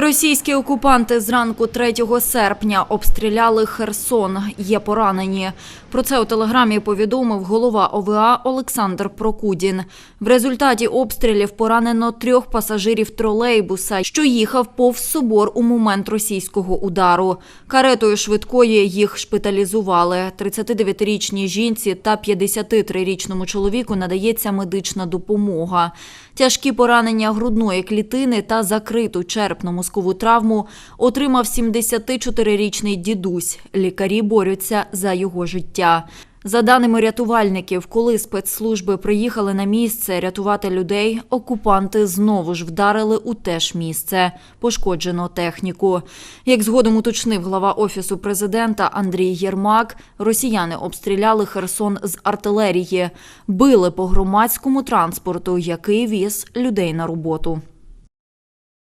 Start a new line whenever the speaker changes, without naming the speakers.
Російські окупанти зранку 3 серпня обстріляли Херсон. Є поранені. Про це у телеграмі повідомив голова ОВА Олександр Прокудін. В результаті обстрілів поранено трьох пасажирів тролейбуса, що їхав повз собор у момент російського удару. Каретою швидкої їх шпиталізували. 39-річній жінці та 53-річному чоловіку надається медична допомога. Тяжкі поранення грудної клітини та закриту черепно-мозкову травму отримав 74-річний дідусь. Лікарі борються за його життя. За даними рятувальників, коли спецслужби приїхали на місце рятувати людей, окупанти знову ж вдарили у те ж місце. Пошкоджено техніку. Як згодом уточнив глава офісу президента Андрій Єрмак, росіяни обстріляли Херсон з артилерії, били по громадському транспорту, який віз людей на роботу.